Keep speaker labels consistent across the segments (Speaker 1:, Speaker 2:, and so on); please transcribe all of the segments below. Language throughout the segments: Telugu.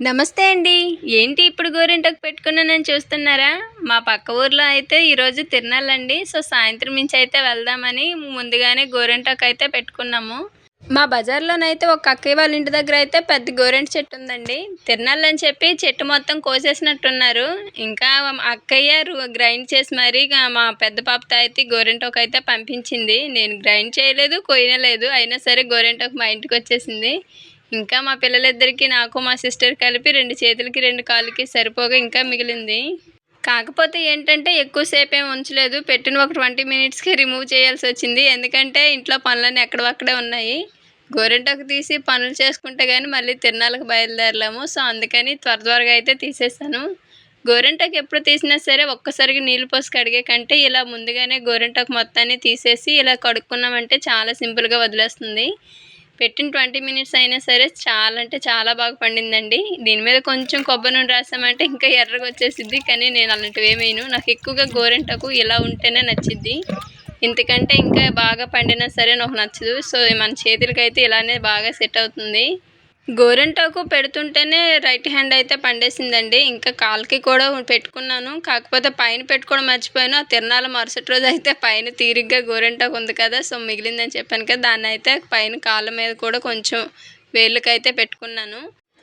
Speaker 1: నమస్తే అండి. ఏంటి ఇప్పుడు గోరింటకు పెట్టుకున్నానని చూస్తున్నారా? మా పక్క ఊర్లో అయితే ఈరోజు తిరణాలండి సో సాయంత్రం నుంచి అయితే వెళ్దామని ముందుగానే గోరింటకు అయితే పెట్టుకున్నాము. మా బజార్లోనైతే ఒక అక్కయ్య వాళ్ళ ఇంటి దగ్గర అయితే పెద్ద గోరెంట చెట్టు ఉందండి. తిరణాలు అని చెప్పి చెట్టు మొత్తం కోసేసినట్టున్నారు. ఇంకా అక్కయ్య గ్రైండ్ చేసి మరీ మా పెద్ద పాపతో అయితే గోరెంటకు అయితే పంపించింది. నేను గ్రైండ్ చేయలేదు కొయ్యలేదు. అయినా సరే గోరెంటకు మా ఇంటికి వచ్చేసింది. ఇంకా మా పిల్లలిద్దరికి నాకు మా సిస్టర్ కలిపి రెండు చేతులకి రెండు కాళ్ళకి సరిపోగా ఇంకా మిగిలింది. కాకపోతే ఏంటంటే ఎక్కువసేపు ఏం ఉంచలేదు. పెట్టిన ఒక ట్వంటీ మినిట్స్కి రిమూవ్ చేయాల్సి వచ్చింది. ఎందుకంటే ఇంట్లో పనులన్నీ ఎక్కడవక్కడే ఉన్నాయి. గోరింటకు తీసి పనులు చేసుకుంటే కానీ మళ్ళీ తిరణాలకు బయలుదేరలేము. సో అందుకని త్వర త్వరగా అయితే తీసేసాను గోరింటకు ఎప్పుడు తీసినా సరే ఒక్కసారిగా నీళ్ళు పోసి కడిగే కంటే ఇలా ముందుగానే గోరింటకు మొత్తాన్ని తీసేసి ఇలా కడుక్కున్నామంటే చాలా సింపుల్గా వదిలేస్తుంది. పెట్టిన ట్వంటీ మినిట్స్ అయినా సరే చాలా అంటే చాలా బాగా పండిందండి. దీని మీద కొంచెం కొబ్బరి నూనె రాసామంటే ఇంకా ఎర్రగా వచ్చేసిద్ది. కానీ నేను అలాంటివి ఏమైను నాకు ఎక్కువగా గోరెంటకు ఇలా ఉంటేనే నచ్చిద్ది. ఇంతకంటే ఇంకా బాగా పండినా సరే నాకు నచ్చదు. సో మన చేతులకైతే ఇలానే బాగా సెట్ అవుతుంది. గోరింటాకు పెడుతుంటేనే రైట్ హ్యాండ్ అయితే పండేసిందండి. ఇంకా కాల్కి కూడా పెట్టుకున్నాను. కాకపోతే పైన పెట్టుకోవడం మర్చిపోయాను. ఆ తిరణాల మరుసటి రోజు అయితే పైన తీరిగ్గా గోరింటాకు ఉంది కదా సో మిగిలిందని చెప్పాను కదా దాన్ని అయితే పైన కాళ్ళ మీద కూడా కొంచెం వేళ్ళకైతే పెట్టుకున్నాను.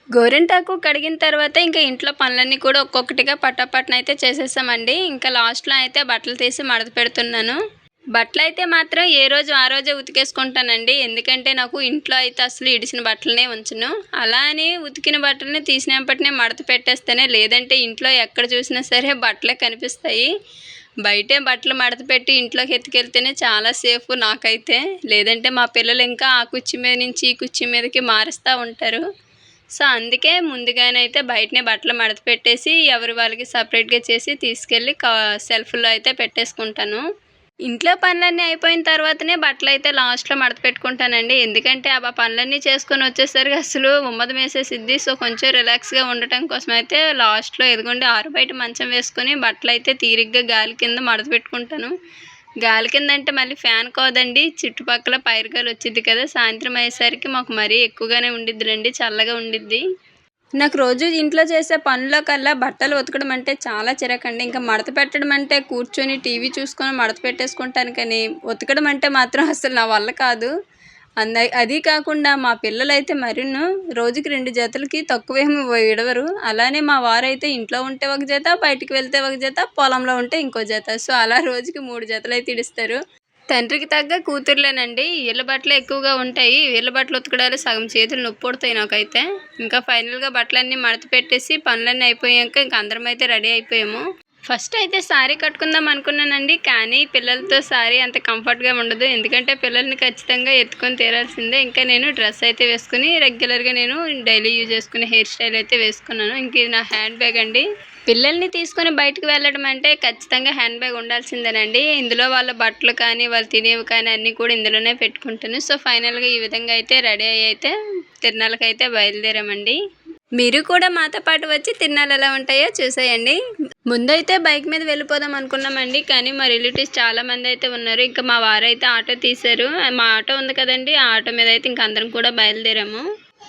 Speaker 1: గోరింటాకు కడిగిన తర్వాత ఇంకా ఇంట్లో పనులన్నీ కూడా ఒక్కొక్కటిగా పట్టపట్టన అయితే చేసేసామండి. ఇంకా లాస్ట్లో అయితే బట్టలు తీసి మడత పెడుతున్నాను. బట్టలు అయితే మాత్రం ఏ రోజు ఆ రోజే ఉతికేసుకుంటానండి. ఎందుకంటే నాకు ఇంట్లో అయితే అసలు ఇడిచిన బట్టలనే ఉంచను. అలా అని ఉతికిన బట్టలని తీసినప్పటినే మడత పెట్టేస్తేనే లేదంటే ఇంట్లో ఎక్కడ చూసినా సరే బట్టలే కనిపిస్తాయి. బయటే బట్టలు మడత పెట్టి ఇంట్లోకి ఎత్తుకెళ్తేనే చాలా సేఫ్ నాకైతే. లేదంటే మా పిల్లలు ఇంకా ఆ కుర్చీ మీద నుంచి ఈ కుర్చీ మీదకి మారుస్తూ ఉంటారు. సో అందుకే ముందుగానైతే బయటనే బట్టలు మడత పెట్టేసి ఎవరి వాళ్ళకి సపరేట్గా చేసి తీసుకెళ్ళి కా సెల్ఫ్లో అయితే పెట్టేసుకుంటాను. ఇంట్లో పనులన్నీ అయిపోయిన తర్వాతనే బట్టలు అయితే లాస్ట్లో మడత పెట్టుకుంటానండి. ఎందుకంటే ఆ పనులన్నీ చేసుకొని వచ్చేసరికి అసలు ఉమ్మదం వేసేసిద్ది సో కొంచెం రిలాక్స్గా ఉండటం కోసం అయితే లాస్ట్లో ఎదుగుండి ఆరు బయట మంచం వేసుకొని బట్టలు అయితే తీరిగ్గా గాలి కింద మడత పెట్టుకుంటాను. గాలి కింద అంటే మళ్ళీ ఫ్యాన్ కాదండి చుట్టుపక్కల పైరుగాలు వచ్చింది కదా. సాయంత్రం అయ్యేసరికి మాకు మరీ ఎక్కువగానే ఉండిద్దిలండి చల్లగా ఉండిద్ది. నాకు రోజు ఇంట్లో చేసే పనుల కల్లా బట్టలు ఉతకడం అంటే చాలా చిరకండి. ఇంకా మడత పెట్టడం అంటే కూర్చొని టీవీ చూసుకొని మడత పెట్టేసుకుంటాను కానీ ఉతకడం అంటే మాత్రం అసలు నా వల్ల కాదు. అంద అది కాకుండా మా పిల్లలైతే మరిను రోజుకి రెండు జతలకి తక్కువేమి విడవరు. అలానే మా వారైతే ఇంట్లో ఉంటే ఒక జత బయటికి వెళ్తే ఒక జత పొలంలో ఉంటే ఇంకో జత. సో అలా రోజుకి మూడు జతలు అయితే ఇడుస్తారు తండ్రికి తగ్గ కూతుర్లేనండి. వీళ్ళ బట్టలు ఎక్కువగా ఉంటాయి. వీళ్ళ బట్టలు ఉతకడాలు సగం చేతులు నొప్పి పుడతాయి నాకైతే. ఇంకా ఫైనల్గా బట్టలన్నీ మడత పెట్టేసి పనులన్నీ అయిపోయాక ఇంక అందరం అయితే రెడీ అయిపోయాము. ఫస్ట్ అయితే శారీ కట్టుకుందాం అనుకున్నానండి కానీ పిల్లలతో శారీ అంత కంఫర్ట్గా ఉండదు. ఎందుకంటే పిల్లల్ని ఖచ్చితంగా ఎత్తుకొని తీరాల్సిందే. ఇంకా నేను డ్రెస్ అయితే వేసుకుని రెగ్యులర్గా నేను డైలీ యూజ్ చేసుకునే హెయిర్ స్టైల్ అయితే వేసుకున్నాను. ఇంక ఇది నా హ్యాండ్ బ్యాగ్ అండి. పిల్లల్ని తీసుకొని బయటకు వెళ్ళడం అంటే ఖచ్చితంగా హ్యాండ్ బ్యాగ్ ఉండాల్సిందేనండి. ఇందులో వాళ్ళ బట్టలు కానీ వాళ్ళు తినేవి కానీ అన్నీ కూడా ఇందులోనే పెట్టుకుంటాను. సో ఫైనల్గా ఈ విధంగా అయితే రెడీ అయ్యి అయితే తిరణాలకైతే బయలుదేరామండి. మీరు కూడా మాతో పాటు వచ్చి తిరునాళ్ళు ఎలా ఉంటాయో చూసేయండి. ముందైతే బైక్ మీద వెళ్ళిపోదాం అనుకున్నామండి కానీ మా రిలేటివ్స్ చాలా మంది అయితే ఉన్నారు. ఇంకా మా వారు అయితే ఆటో తీశారు. మా ఆటో ఉంది కదండి ఆ ఆటో మీద అయితే ఇంకా అందరం కూడా బయలుదేరాము.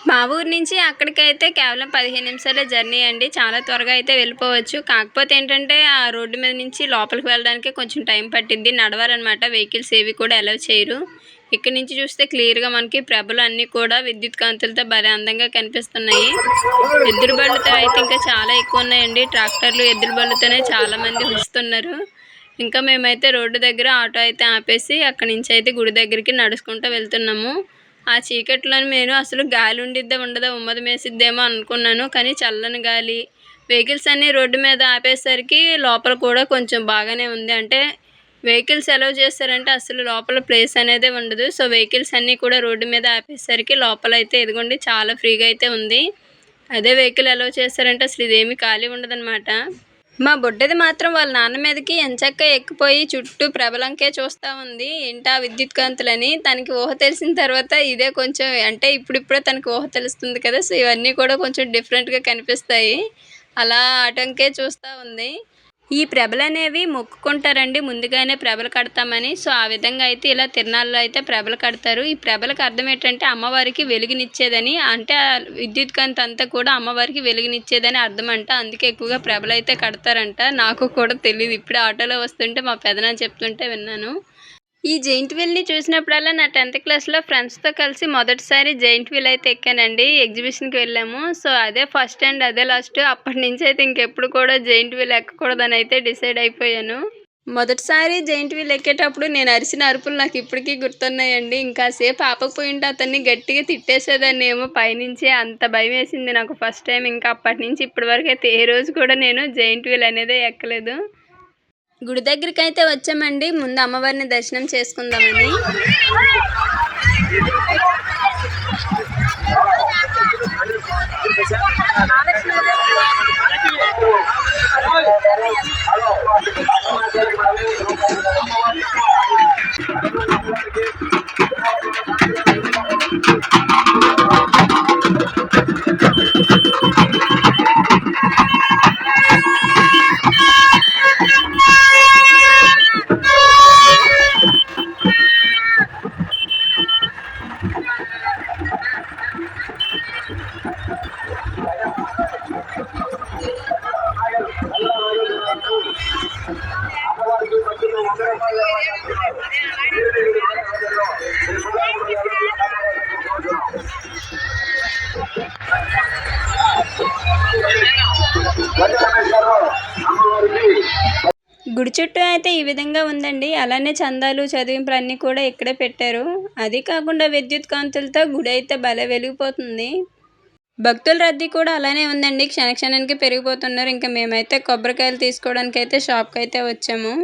Speaker 1: మా ఊరు నుంచి అక్కడికైతే కేవలం పదిహేను నిమిషాల జర్నీ అండి. చాలా త్వరగా అయితే వెళ్ళిపోవచ్చు. కాకపోతే ఏంటంటే ఆ రోడ్డు మీద నుంచి లోపలికి వెళ్ళడానికి కొంచెం టైం పట్టింది నడవాలన్నమాట. వెహికల్స్ ఏవి కూడా అలౌ చేయరు. ఇక్కడ నుంచి చూస్తే క్లియర్గా మనకి ప్రభలు అన్నీ కూడా విద్యుత్ కాంతులతో భలే అందంగా కనిపిస్తున్నాయి. ఎద్దురు బళ్ళతో అయితే ఇంకా చాలా ఎక్కువ ఉన్నాయండి. ట్రాక్టర్లు ఎద్దురు బళ్ళతోనే చాలా మంది వస్తున్నారు ఇంకా మేమైతే రోడ్డు దగ్గర ఆటో అయితే ఆపేసి అక్కడి నుంచి అయితే గుడి దగ్గరికి నడుచుకుంటూ వెళ్తున్నాము. ఆ చీకట్లో నేను అసలు గాలి ఉండిద్దా ఉండదా ఉమ్మది మేసిద్దేమో అనుకున్నాను. కానీ చల్లని గాలి వెహికల్స్ అన్నీ రోడ్డు మీద ఆపేసరికి లోపల కూడా కొంచెం బాగానే ఉంది. అంటే వెహికల్స్ అలౌ చేస్తారంటే అసలు లోపల ప్లేస్ అనేది ఉండదు. సో వెహికల్స్ అన్నీ కూడా రోడ్డు మీద ఆపేసరికి లోపల అయితే ఎదుగుండి చాలా ఫ్రీగా అయితే ఉంది. అదే వెహికల్ అలౌ చేస్తారంటే అసలు ఇదేమీ ఖాళీ ఉండదన్నమాట. మా బుడ్డది మాత్రం వాళ్ళ నాన్న మీదకి ఎంచక్క ఎక్కిపోయి చుట్టూ ప్రబలంకే చూస్తూ ఉంది. ఏంటా విద్యుత్ కాంతులని? తనకి ఊహ తెలిసిన తర్వాత ఇదే కొంచెం అంటే ఇప్పుడిప్పుడే తనకి ఊహ తెలుస్తుంది కదా. సో ఇవన్నీ కూడా కొంచెం డిఫరెంట్గా కనిపిస్తాయి. అలా ఆటంకే చూస్తూ ఉంది. ఈ ప్రభలు అనేవి మొక్కుకుంటారండి. ముందుగానే ప్రభలు కడతామని. సో ఆ విధంగా అయితే ఇలా తిరునాళ్ళలో అయితే ప్రభలు కడతారు. ఈ ప్రభలకు అర్థం ఏంటంటే అమ్మవారికి వెలుగునిచ్చేదని. అంటే ఆ విద్యుత్ కాంతి అంతా కూడా అమ్మవారికి వెలుగునిచ్చేదని అర్థం అంట అందుకే ఎక్కువగా ప్రభలు అయితే కడతారంట. నాకు కూడా తెలియదు ఇప్పుడే ఆటోలో వస్తుంటే మా పెదనాన్న చెప్తుంటే విన్నాను. ఈ జైంట్ వీల్ని చూసినప్పుడల్లా నా టెన్త్ క్లాస్లో ఫ్రెండ్స్తో కలిసి మొదటిసారి జైంట్ వీల్ అయితే ఎక్కానండి. ఎగ్జిబిషన్కి వెళ్ళాము. సో అదే ఫస్ట్ అండ్ అదే లాస్ట్. అప్పటి నుంచి అయితే ఇంకెప్పుడు కూడా జైంట్ వీల్ ఎక్కకూడదని అయితే డిసైడ్ అయిపోయాను. మొదటిసారి జైంట్ వీల్ ఎక్కేటప్పుడు నేను అరిసిన అరుపులు నాకు ఇప్పటికీ గుర్తున్నాయండి. ఇంకా సేపు ఆపకపోయింటే అతన్ని గట్టిగా తిట్టేసేదాన్ని ఏమో. పైనుంచి అంత భయం వేసింది నాకు ఫస్ట్ టైం. ఇంకా అప్పటి నుంచి ఇప్పటి వరకు అయితే ఏ రోజు కూడా నేను జైంట్ వీల్ అనేది ఎక్కలేదు. గుడి దగ్గరికి అయితే వచ్చామండి. ముందు అమ్మవారిని దర్శనం చేసుకుందామని. గుడి చుట్టూ అయితే ఈ విధంగా ఉందండి. అలానే చందాలు చదివింపులు అన్నీ కూడా ఇక్కడే పెట్టారు. అది కాకుండా విద్యుత్ కాంతులతో గుడి అయితే భలే వెలిగిపోతుంది. భక్తుల రద్దీ కూడా అలానే ఉందండి. క్షణక్షణానికి పెరిగిపోతున్నారు. ఇంకా మేమైతే కొబ్బరికాయలు తీసుకోవడానికి అయితే షాప్కి అయితే వచ్చాము.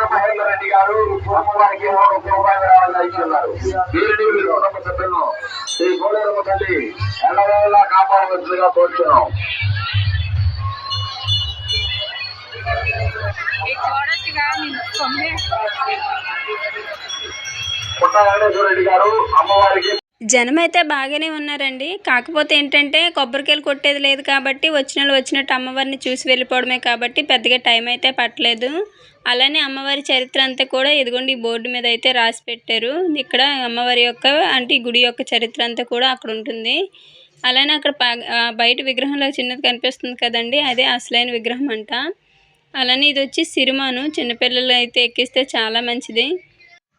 Speaker 2: రెడ్డి రెడ్డి గారు అమ్మవారికి మూడు రూపాయల ఇస్తున్నారు వీరిని వీరి కుటుంబ సభ్యులను శ్రీ తల్లి కోరుతున్నాం పుట్ట వెంకటేశ్వర రెడ్డి గారు అమ్మవారికి
Speaker 1: జనం అయితే బాగానే ఉన్నారండి. కాకపోతే ఏంటంటే కొబ్బరికాయలు కొట్టేది లేదు కాబట్టి వచ్చిన వాళ్ళు వచ్చినట్టు అమ్మవారిని చూసి వెళ్ళిపోవడమే కాబట్టి పెద్దగా టైం అయితే పట్టలేదు. అలానే అమ్మవారి చరిత్ర అంతా కూడా ఇదిగోండి ఈ బోర్డు మీద అయితే రాసి పెట్టారు. ఇక్కడ అమ్మవారి యొక్క అంటే గుడి యొక్క చరిత్ర అంతా కూడా అక్కడ ఉంటుంది. అలానే అక్కడ బయట విగ్రహంలో చిన్నది కనిపిస్తుంది కదండి. అదే అసలైన విగ్రహం అంట. అలానే ఇది వచ్చి సిరిమాను. చిన్నపిల్లలు అయితే ఎక్కిస్తే చాలా మంచిది.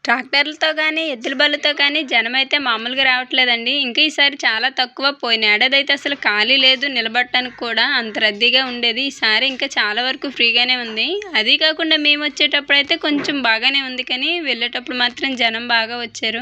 Speaker 1: ట్రాక్టర్లతో కానీ ఎద్దుల బళ్ళతో కానీ జనం అయితే మామూలుగా రావట్లేదండి. ఇంకా ఈసారి చాలా తక్కువ పోయిన ఏడాది అయితే అసలు ఖాళీ లేదు నిలబడటానికి కూడా అంత రద్దీగా ఉండేది. ఈసారి ఇంకా చాలా వరకు ఫ్రీగానే ఉంది. అది కాకుండా మేము వచ్చేటప్పుడు అయితే కొంచెం బాగానే ఉంది కానీ వెళ్ళేటప్పుడు మాత్రం జనం బాగా వచ్చారు.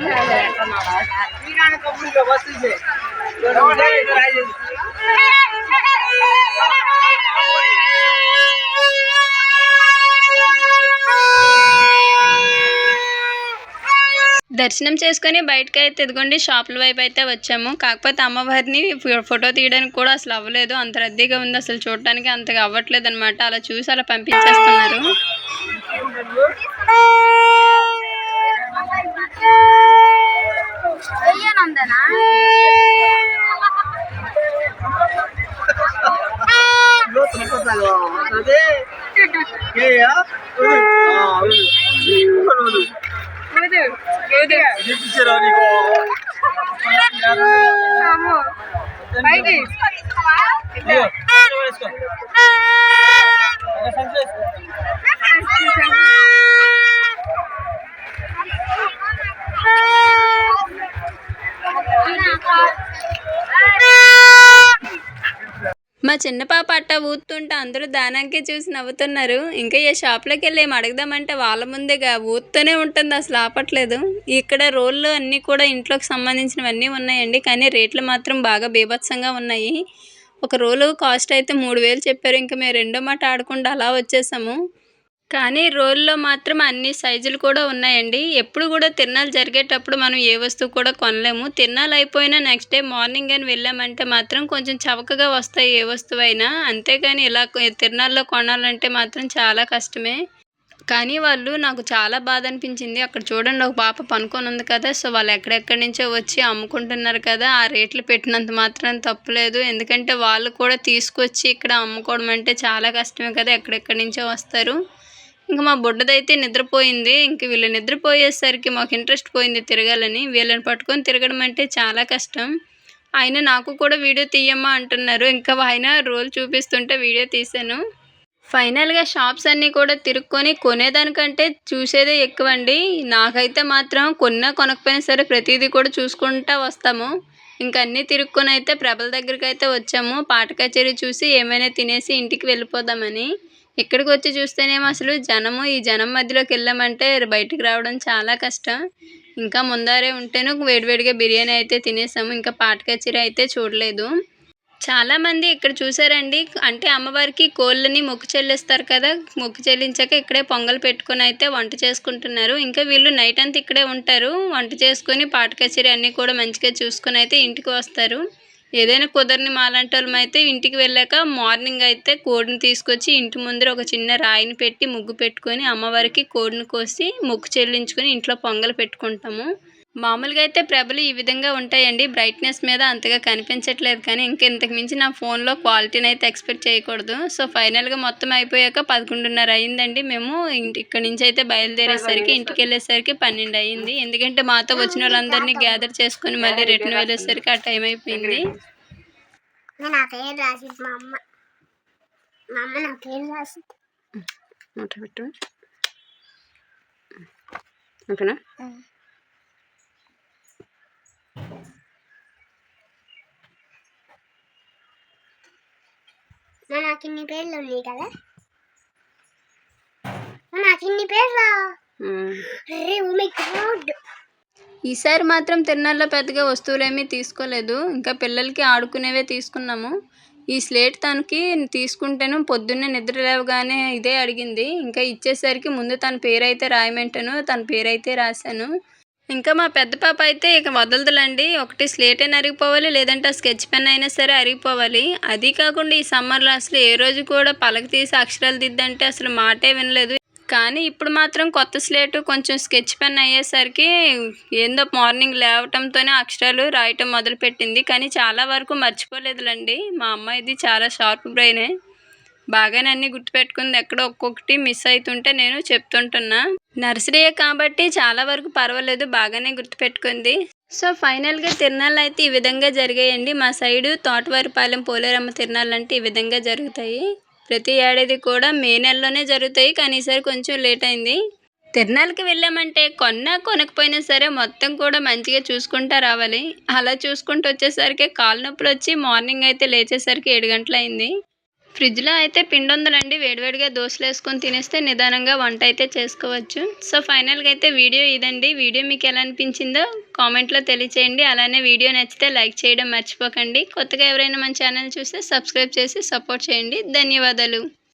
Speaker 1: దర్శనం చేసుకొని బయటకు అయితే ఎదుగుండి షాపుల వైపు అయితే వచ్చాము. కాకపోతే అమ్మవారిని ఫోటో తీయడానికి కూడా అసలు అవ్వలేదు. అంత రద్దీగా ఉంది అసలు చూడటానికి అంతగా అవ్వట్లేదు అనమాట అలా చూసి అలా పంపించేస్తున్నారు. చిన్న పాప అట్ట ఊతుంటే అందరూ దానానికి చూసి నవ్వుతున్నారు. ఇంకా ఏ షాప్లోకి వెళ్ళి ఏం అడగదామంటే వాళ్ళ ముందేగా ఊతూనే ఉంటుంది అసలు ఆపట్లేదు. ఇక్కడ రోళ్ళు అన్నీ కూడా ఇంట్లోకి సంబంధించినవన్నీ ఉన్నాయండి కానీ రేట్లు మాత్రం బాగా బీభత్సంగా ఉన్నాయి. ఒక రోలు కాస్ట్ అయితే మూడు వేలు చెప్పారు ఇంకా మేము రెండో మాట ఆడకుండా అలా వచ్చేసాము. కానీ రోల్లో మాత్రం అన్ని సైజులు కూడా ఉన్నాయండి. ఎప్పుడు కూడా తిరణాలు జరిగేటప్పుడు మనం ఏ వస్తువు కూడా కొనలేము. తిరణాలు అయిపోయినా నెక్స్ట్ డే మార్నింగ్ అని వెళ్ళామంటే మాత్రం కొంచెం చవకగా వస్తాయి ఏ వస్తువు అయినా అంతేగాని ఇలా తిరణాల్లో కొనాలంటే మాత్రం చాలా కష్టమే. కానీ వాళ్ళు నాకు చాలా బాధ అనిపించింది. అక్కడ చూడండి ఒక పాప పనుకొని ఉంది కదా సో వాళ్ళు ఎక్కడెక్కడి నుంచో వచ్చి అమ్ముకుంటున్నారు కదా ఆ రేట్లు పెట్టినంత మాత్రం తప్పులేదు. ఎందుకంటే వాళ్ళు కూడా తీసుకొచ్చి ఇక్కడ అమ్ముకోవడం అంటే చాలా కష్టమే కదా ఎక్కడెక్కడి నుంచో వస్తారు. ఇంకా మా బుడ్డదైతే నిద్రపోయింది. ఇంక వీళ్ళు నిద్రపోయేసరికి మాకు ఇంట్రెస్ట్ పోయింది తిరగాలని. వీళ్ళని పట్టుకొని తిరగడం అంటే చాలా కష్టం. ఆయన నాకు కూడా వీడియో తీయమ్మా అంటున్నారు. ఇంకా ఆయన రోల్ చూపిస్తుంటే వీడియో తీశాను. ఫైనల్గా షాప్స్ అన్నీ కూడా తిరుక్కొని కొనేదానికంటే చూసేదే ఎక్కువ అండి నాకైతే మాత్రం కొన్నా కొనకపోయినా సరే ప్రతిదీ కూడా చూసుకుంటా వస్తాము. ఇంకా అన్నీ తిరుక్కొని అయితే ప్రభల దగ్గరికి అయితే వచ్చాము. పాట కచేరీ చూసి ఏమైనా తినేసి ఇంటికి వెళ్ళిపోదామని. ఇక్కడికి వచ్చి చూస్తేనేమో అసలు జనము ఈ జనం మధ్యలోకి వెళ్ళామంటే బయటికి రావడం చాలా కష్టం. ఇంకా ముందారే ఉంటేను వేడివేడిగా బిర్యానీ అయితే తినేసాము. ఇంకా పాట కచేరీ అయితే చూడలేదు. చాలామంది ఇక్కడ చూసారండి. అంటే అమ్మవారికి కోళ్ళని మొక్కు చెల్లిస్తారు కదా. మొక్కు చెల్లించాక ఇక్కడే పొంగల్ పెట్టుకుని అయితే వంట చేసుకుంటున్నారు. ఇంకా వీళ్ళు నైట్ అంతా ఇక్కడే ఉంటారు. వంట చేసుకొని పాట కచేరీ అన్నీ కూడా మంచిగా చూసుకొని అయితే ఇంటికి వస్తారు. ఏదైనా కుదరని మాలాంటి అయితే ఇంటికి వెళ్ళాక మార్నింగ్ అయితే కోడిని తీసుకొచ్చి ఇంటి ముందర ఒక చిన్న రాయిని పెట్టి ముగ్గు పెట్టుకొని అమ్మవారికి కోడిని కోసి మొక్కు చెల్లించుకొని ఇంట్లో పొంగల్ పెట్టుకుంటాము. మామూలుగా అయితే ప్రభలు ఈ విధంగా ఉంటాయండి. బ్రైట్నెస్ మీద అంతగా కనిపించట్లేదు కానీ ఇంకా ఇంతకు మించి నా ఫోన్లో క్వాలిటీని అయితే ఎక్స్పెక్ట్ చేయకూడదు. సో ఫైనల్గా మొత్తం అయిపోయాక పదకొండున్నర అయిందండి మేము. ఇంటి ఇక్కడి నుంచి అయితే బయలుదేరేసరికి ఇంటికి వెళ్ళేసరికి పన్నెండు అయింది. ఎందుకంటే మాతో వచ్చిన వాళ్ళందరినీ గ్యాదర్ చేసుకొని మళ్ళీ రిటర్న్ వెళ్ళేసరికి ఆ టైం అయిపోయింది.
Speaker 3: నేను నా పేరు రాసింది మా అమ్మ మా అమ్మ నా పేరు రాసింది
Speaker 1: పెట్టు. ఓకేనా
Speaker 3: నా నాకు ఇన్ని పేర్లు ఉన్నాయి కదా నాకు ఇన్ని పేర్లు? అరే ఓ మై గాడ్
Speaker 1: ఈసారి మాత్రం తిరునాళ్ళలో పెద్దగా వస్తువులేమీ తీసుకోలేదు. ఇంకా పిల్లలకి ఆడుకునేవే తీసుకున్నాము. ఈ స్లేట్ తనకి తీసుకుంటేను పొద్దున్నే నిద్ర లేవగానే ఇదే అడిగింది. ఇంకా ఇచ్చేసరికి ముందు తన పేరైతే రాయమంటాను తన పేరైతే రాశాను. ఇంకా మా పెద్ద పాప అయితే ఇక వదలదులండి. ఒకటి స్లేట్ అయినా అరిగిపోవాలి లేదంటే ఆ స్కెచ్ పెన్ అయినా సరే అరిగిపోవాలి. అది కాకుండా ఈ సమ్మర్లో అసలు ఏ రోజు కూడా పలక తీసి అక్షరాలు దిద్దంటే అసలు మాటే వినలేదు. కానీ ఇప్పుడు మాత్రం కొత్త స్లేటు కొంచెం స్కెచ్ పెన్ అయ్యేసరికి ఏందో మార్నింగ్ లేవటంతోనే అక్షరాలు రాయటం మొదలుపెట్టింది. కానీ చాలా వరకు మర్చిపోలేదులండి. మా అమ్మాయిది చాలా షార్ప్ బ్రెయినే. బాగానే అన్ని గుర్తుపెట్టుకుంది. ఎక్కడో ఒక్కొక్కటి మిస్ అవుతుంటే నేను చెప్తుంటున్నా. నర్సరీయే కాబట్టి చాలా వరకు పర్వాలేదు బాగానే గుర్తుపెట్టుకుంది. సో ఫైనల్గా తిరణాలు అయితే ఈ విధంగా జరిగాయండి. మా సైడు తోటవారిపాలెం పోలేరమ్మ తిరణాలు అంటే ఈ విధంగా జరుగుతాయి. ప్రతి ఏడాది కూడా మే నెలలోనే జరుగుతాయి. కానీ ఈసారి కొంచెం లేట్ అయింది. తిరణాలకి వెళ్ళామంటే కొన్నా కొనకపోయినా సరే మొత్తం కూడా మంచిగా చూసుకుంటా రావాలి. అలా చూసుకుంటూ వచ్చేసరికి కాలు నొప్పులు వచ్చి మార్నింగ్ అయితే లేచేసరికి ఏడు గంటలు అయింది. ఫ్రిడ్జ్లో అయితే పిండి ఉందండి వేడివేడిగా దోశలు వేసుకొని తినేస్తే నిదానంగా వంట అయితే చేసుకోవచ్చు. సో ఫైనల్గా అయితే వీడియో ఇదండి. వీడియో మీకు ఎలా అనిపించిందో కామెంట్లో తెలియచేయండి. అలానే వీడియో నచ్చితే లైక్ చేయడం మర్చిపోకండి. కొత్తగా ఎవరైనా మన ఛానల్ చూస్తే సబ్స్క్రైబ్ చేసి సపోర్ట్ చేయండి. ధన్యవాదాలు.